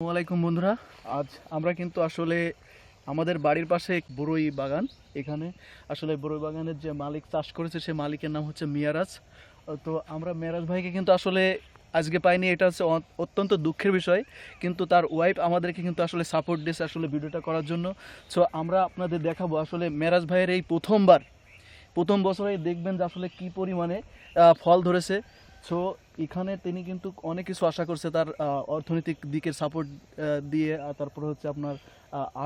আসসালামাইকুম বন্ধুরা। আজ আমরা কিন্তু আসলে আমাদের বাড়ির পাশে এক বড়ই বাগান। এখানে আসলে বড়ই বাগানের যে মালিক চাষ করেছে, সে মালিকের নাম হচ্ছে মিয়ারাজ। তো আমরা মিয়ারাজ ভাইকে কিন্তু আসলে আজকে পাইনি, এটা হচ্ছে অত্যন্ত দুঃখের বিষয়। কিন্তু তার ওয়াইফ আমাদেরকে কিন্তু আসলে সাপোর্ট দিয়েছে আসলে ভিডিওটা করার জন্য। সো আমরা আপনাদের দেখাবো আসলে মেরাজ ভাইয়ের এই প্রথমবার। প্রথম বছরে দেখবেন যে আসলে কি পরিমাণে ফল ধরেছে। সো এখানে তিনি কিন্তু অনেক কিছু আশা করছে তার অর্থনৈতিক দিকের সাপোর্ট দিয়ে, আর তারপরে হচ্ছে আপনার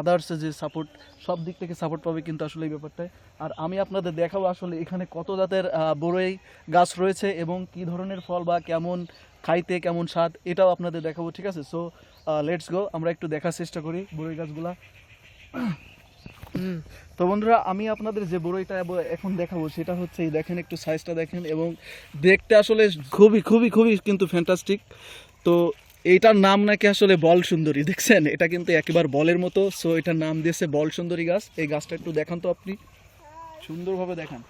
আদার্স যে সাপোর্ট সব দিক থেকে সাপোর্ট পাবে কিন্তু আসলে এই ব্যাপারটায়। আর আমি আপনাদের দেখাবো আসলে এখানে কত জাতের বড়ই গাছ রয়েছে এবং কি ধরনের ফল বা কেমন খাইতে কেমন স্বাদ এটাও আপনাদের দেখাবো, ঠিক আছে? সো লেটস গো আমরা একটু দেখার চেষ্টা করি বড়ই গাছগুলা। তো বন্ধুরা আমি আপনাদের যে বড়ইটা এখন দেখাবো সেটা হচ্ছে এই দেখেন একটু সাইজটা দেখেন এবং দেখতে আসলে খুবই খুবই খুবই কিন্তু ফ্যান্টাস্টিক তো এইটার নাম নাকি আসলে বল সুন্দরী দেখছেন? এটা কিন্তু একেবারে বলের মতো। সো এটার নাম দিয়েছে বল সুন্দরী গাছ। এই গাছটা একটু দেখান তো আপনি। সুন্দরভাবে দেখান।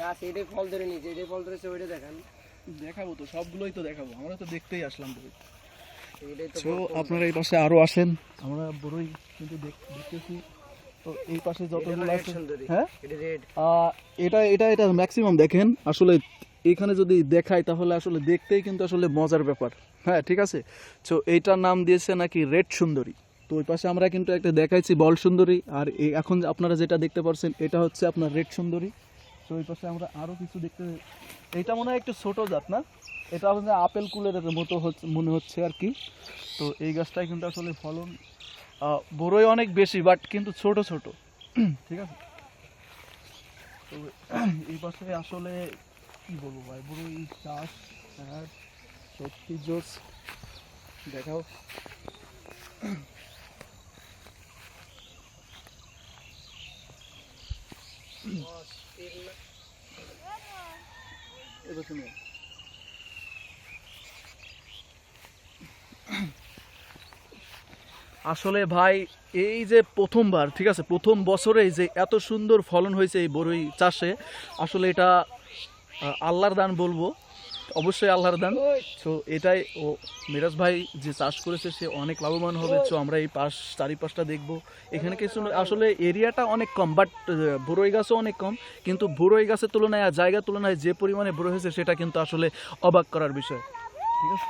গাছ এটাই ফল ধরে নিয়েছে এটাই ফল ধরেছে ওইটা দেখান। দেখাবো তো সবগুলোই তো দেখাবো। আমরা তো দেখতেই আসলাম। তো আপনারা এই পাশে আরও আসেন। আমরা বড়ই কিন্তু দেখতেছি। তো এই পাশে যতগুলো আছে হ্যাঁ? এটা এটা এটা ম্যাক্সিমাম দেখেন। আসলে এখানে যদি দেখাই তাহলে আসলে দেখতেই কিন্তু আসলে মজার ব্যাপার। হ্যাঁ ঠিক আছে? তো এইটার নাম দিয়েছে নাকি রেড সুন্দরী। তো ওই পাশে আমরা কিন্তু একটা দেখাইছি বল সুন্দরী। আর এখন আপনারা যেটা দেখতে পাচ্ছেন এটা হচ্ছে আপনার রেড সুন্দরী। তো ওই পাশে আমরা আরও কিছু দেখতে এটা মনে হয় একটু ছোট জাত না? এটা হচ্ছে আপেল কুলের মতো হচ্ছে মনে হচ্ছে আর কি। তো এই গাছটায় কিন্তু আসলে ফলন বড়ই অনেক বেশি বাট কিন্তু ছোট ছোট। ঠিক আছে? তো এই পাশে আসলে কি বলব ভাই এই চাষ আর সত্যি জোস। দেখাও। এবার শুনে আসলে ভাই, এই যে প্রথমবার, ঠিক আছে? প্রথম বছরে যে এত সুন্দর ফলন হয়েছে এই বড়ই চাষে, আসলে এটা আল্লাহর দান বলব। অবশ্যই আল্লাহর দান। তো এটাই, ও, মিরাজ ভাই যে চাষ করেছে, সে অনেক লাভবান হবে। তো আমরা এই পাশ, চারিপাশটা দেখব। এখানে কিছু আসলে এরিয়াটা অনেক কম বাট বড়ই গাছও অনেক কম। কিন্তু বড়ই গাছের তুলনায় আর জায়গার তুলনায় যে পরিমাণে বড় হয়েছে, সেটা কিন্তু আসলে অবাক করার বিষয়। ঠিক আছে?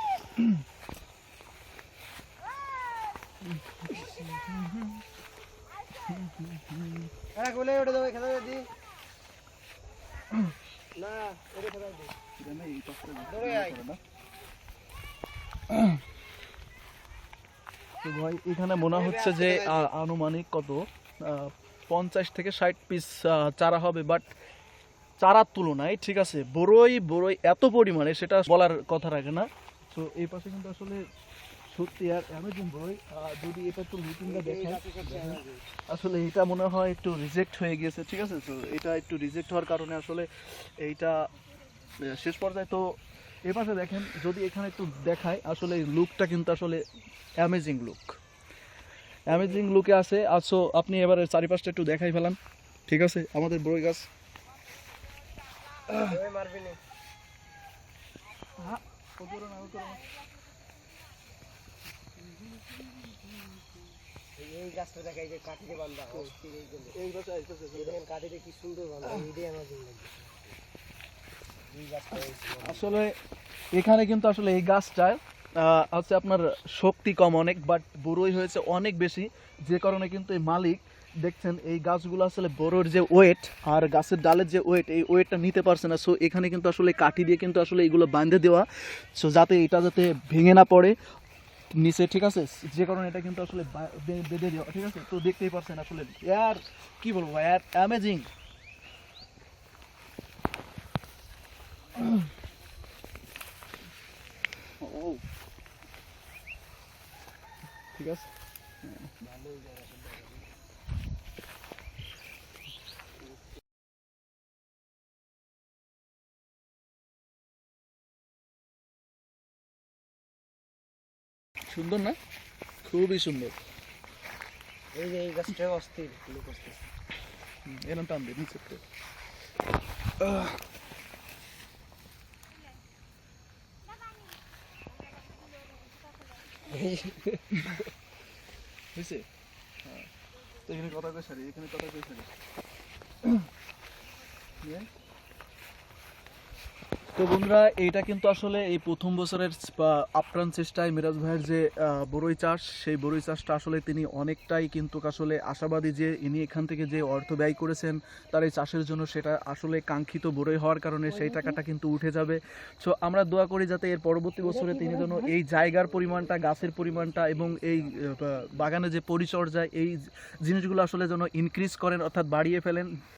হ্যাঁ বলে ওটা দাও খেলা দি। না এটা খেলা দি। ধরে আয়। তো ভাই এখানে মনে হচ্ছে যে আনুমানিক কত? পঞ্চাশ থেকে ষাট পিস চারা হবে বাট চারার তুলনায় ঠিক আছে বড়ই বড়ই এত পরিমাণে সেটা বলার কথা রাখে না। তো এই পাশে কিন্তু আসলে সত্যি আর অ্যামেজিং বড়ই আহ, যদি এটা একটু রুটিনটা দেখায় আসলে এটা মনে হয় একটু রিজেক্ট হয়ে গিয়েছে ঠিক আছে? তো এটা একটু রিজেক্ট হওয়ার কারণে আসলে এইটা শেষ পর্যায়ে তো এ পাশে দেখেন যদি এখানে একটু দেখায় আসলে লুকটা কিন্তু আসলে অ্যামেজিং লুক অ্যামেজিং লুকে আছে। আছো আপনি এবারে চারিপাশটা একটু দেখাই ফেলান ঠিক আছে? আমাদের বড়ই গাছ। মারবি না। এই গাছটা দেখা এই যে কাঠিতে বান্ধা। এই জন্য এই গাছে আইতেছে দেখেন কাঠিতে কি সুন্দর বান্ধা। এইটাই আমার জন্য গাছটা। আসলে এখানে কিন্তু আসলে এই গাছটায় হচ্ছে আপনার শক্তি কম অনেক বাট বড়ই হয়েছে অনেক বেশি। যে কারণে কিন্তু এই মালিক দেখছেন এই গাছগুলো আসলে বড়োর যে ওয়েট আর গাছের ডালের যে ওয়েট এই ওয়েটটা নিতে পারছে না। সো এখানে কিন্তু আসলে কাঠি দিয়ে কিন্তু আসলে এগুলো বাঁধে দেওয়া। সো যাতে এটা যাতে ভেঙে না পড়ে। নিচে, ঠিক আছে? যে কারণে এটা কিন্তু আসলে বেঁধে দেওয়া, ঠিক আছে? তো দেখতেই পারছেন আসলে ইয়ার কি বলব ইয়ার অ্যামেজিং ও ঠিক আছে? সুন্দর না খুবই সুন্দর এই যে এই গাছটা অস্থির লোক অস্থির এরম টান। হয়েছে হ্যাঁ। তো এখানে কথা কই সারি এখানে কথা কই সারি। তো বন্ধুরা এইটা কিন্তু আসলে এই প্রথম বছরের আপ্রাণ চেষ্টায় মিরাজ ভাইয়ের যে বড়ই চাষ সেই বড়ই চাষটা আসলে তিনি অনেকটাই কিন্তু আসলে আশাবাদী যে ইনি এখান থেকে যে অর্থ ব্যয় করেছেন তার এই চাষের জন্য সেটা আসলে কাঙ্ক্ষিত বড়ই হওয়ার কারণে সেই টাকাটা কিন্তু উঠে যাবে। সো আমরা দোয়া করি যাতে এর পরবর্তী বছরে তিনি যেন এই জায়গার পরিমাণটা গাছের পরিমাণটা এবং এই বাগানে যে পরিচর্যা এই জিনিসগুলো আসলে যেন ইনক্রিজ করেন অর্থাৎ বাড়িয়ে ফেলেন।